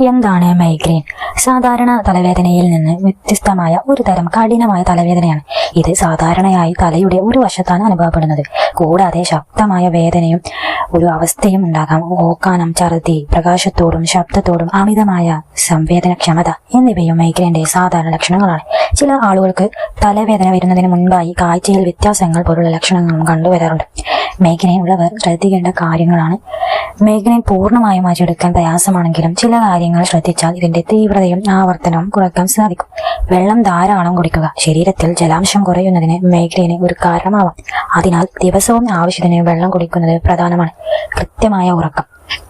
എന്താണ് മൈഗ്രെയിൻ സാധാരണ തലവേദനയിൽ നിന്ന് വ്യത്യസ്തമായ ഒരു തരം കഠിനമായ തലവേദനയാണ്. ഇത് സാധാരണയായി തലയുടെ ഒരു വശത്താണ് അനുഭവപ്പെടുന്നത്. കൂടാതെ ശക്തമായ വേദനയും ഒരു അവസ്ഥയും ഉണ്ടാകാം. ഓക്കാനം ഛർദി പ്രകാശത്തോടും ശബ്ദത്തോടും അമിതമായ സംവേദനക്ഷമത എന്നിവയും മൈഗ്രെയിന്റെ സാധാരണ ലക്ഷണങ്ങളാണ്. ചില ആളുകൾക്ക് തലവേദന വരുന്നതിന് മുൻപായി കാഴ്ചയിൽ വ്യത്യാസങ്ങൾ പോലുള്ള ലക്ഷണങ്ങളും കണ്ടുവരാറുണ്ട്. മൈഗ്രെയിൻ ഉള്ളവർ ശ്രദ്ധിക്കേണ്ട കാര്യങ്ങളാണ് മൈഗ്രെയിൻ പൂർണമായും മാറ്റിയെടുക്കാൻ പ്രയാസമാണെങ്കിലും ചില കാര്യങ്ങൾ ശ്രദ്ധിച്ചാൽ ഇതിന്റെ തീവ്രതയും ആവർത്തനവും കുറയ്ക്കാൻ സാധിക്കും. വെള്ളം ധാരാളം കുടിക്കുക ശരീരത്തിൽ ജലാംശം കുറയുന്നതിന് മൈഗ്രെയിന് ഒരു കാരണമാവാം. അതിനാൽ ദിവസവും ആവശ്യത്തിന് വെള്ളം കുടിക്കുന്നത് പ്രധാനമാണ്. കൃത്യമായ ഉറക്കം.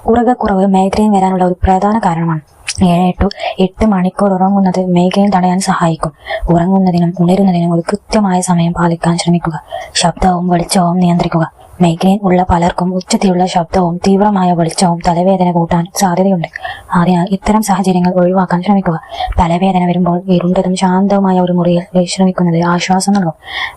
ഉറക്കക്കുറവ് മൈഗ്രെയിൻ വരാനുള്ള ഒരു പ്രധാന കാരണമാണ്. ഏഴ് ടു എട്ട് മണിക്കൂർ ഉറങ്ങുന്നത് മൈഗ്രെയിൻ തടയാൻ സഹായിക്കും. ഉറങ്ങുന്നതിനും ഉണരുന്നതിനും ഒരു കൃത്യമായ സമയം പാലിക്കാൻ ശ്രമിക്കുക. ശബ്ദവും വെളിച്ചവും നിയന്ത്രിക്കുക. മൈഗ്രെയിൻ ഉള്ള പലർക്കും ഉച്ചത്തിലുള്ള ശബ്ദവും തീവ്രമായ വെളിച്ചവും തലവേദന കൂട്ടാൻ സാധ്യതയുണ്ട്. അതിനാൽ ഇത്തരം സാഹചര്യങ്ങൾ ഒഴിവാക്കാൻ ശ്രമിക്കുക. തലവേദന വരുമ്പോൾ ഇരുണ്ടതും ശാന്തവുമായ ഒരു മുറിയിൽ വിശ്രമിക്കുന്നത് ആശ്വാസം നൽകും.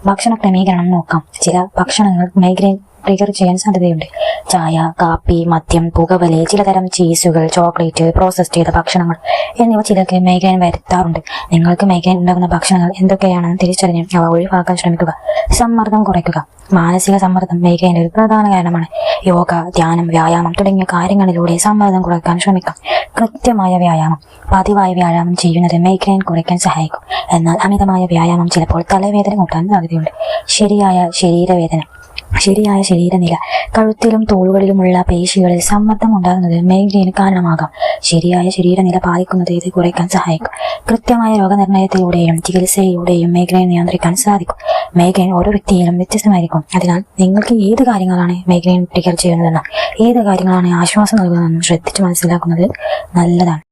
ഭക്ഷണ ക്രമീകരണം നോക്കാം. ചില ഭക്ഷണങ്ങൾ മൈഗ്രെയിൻ ട്രിഗർ ചെയ്യാൻ സാധ്യതയുണ്ട്. ചായ കാപ്പി മദ്യം പുകവലി ചിലതരം ചീസുകൾ ചോക്ലേറ്റ് പ്രോസസ് ചെയ്ത ഭക്ഷണങ്ങൾ എന്നിവ ചിലർക്ക് മേഖല വരുത്താറുണ്ട്. നിങ്ങൾക്ക് മേഖല ഉണ്ടാകുന്ന ഭക്ഷണങ്ങൾ എന്തൊക്കെയാണെന്ന് തിരിച്ചറിഞ്ഞ് അവ ഒഴിവാക്കാൻ ശ്രമിക്കുക. സമ്മർദ്ദം കുറയ്ക്കുക. മാനസിക സമ്മർദ്ദം മേഖലയിൽ ഒരു പ്രധാന കാരണമാണ്. യോഗ ധ്യാനം വ്യായാമം തുടങ്ങിയ കാര്യങ്ങളിലൂടെ സമ്മർദ്ദം കുറയ്ക്കാൻ ശ്രമിക്കാം. കൃത്യമായ വ്യായാമം. പതിവായ വ്യായാമം ചെയ്യുന്നത് മേഖലയിൽ കുറയ്ക്കാൻ സഹായിക്കും. എന്നാൽ അമിതമായ വ്യായാമം ചിലപ്പോൾ തലവേദന കൂട്ടാൻ സാധ്യതയുണ്ട്. ശരിയായ ശരീരവേദന ശരിയായ ശരീരനില കഴുത്തിലും തോളുകളിലുമുള്ള പേശികളിൽ സമ്മർദ്ദം ഉണ്ടാകുന്നത് മൈഗ്രെയിന് കാരണമാകാം. ശരിയായ ശരീരനില പാലിക്കുന്നത് ഇത് കുറയ്ക്കാൻ സഹായിക്കും. കൃത്യമായ രോഗനിർണയത്തിലൂടെയും ചികിത്സയിലൂടെയും മൈഗ്രെയിൻ നിയന്ത്രിക്കാൻ സാധിക്കും. മൈഗ്രെയിൻ ഓരോ വ്യക്തിയിലും വ്യത്യസ്തമായിരിക്കും. അതിനാൽ നിങ്ങൾക്ക് ഏത് കാര്യങ്ങളാണ് മൈഗ്രെയിൻ ട്രിഗർ ചെയ്യുന്നതെന്നും ഏത് കാര്യങ്ങളാണ് ആശ്വാസം നൽകുന്നതെന്നും ശ്രദ്ധിച്ച് മനസ്സിലാക്കുന്നത് നല്ലതാണ്.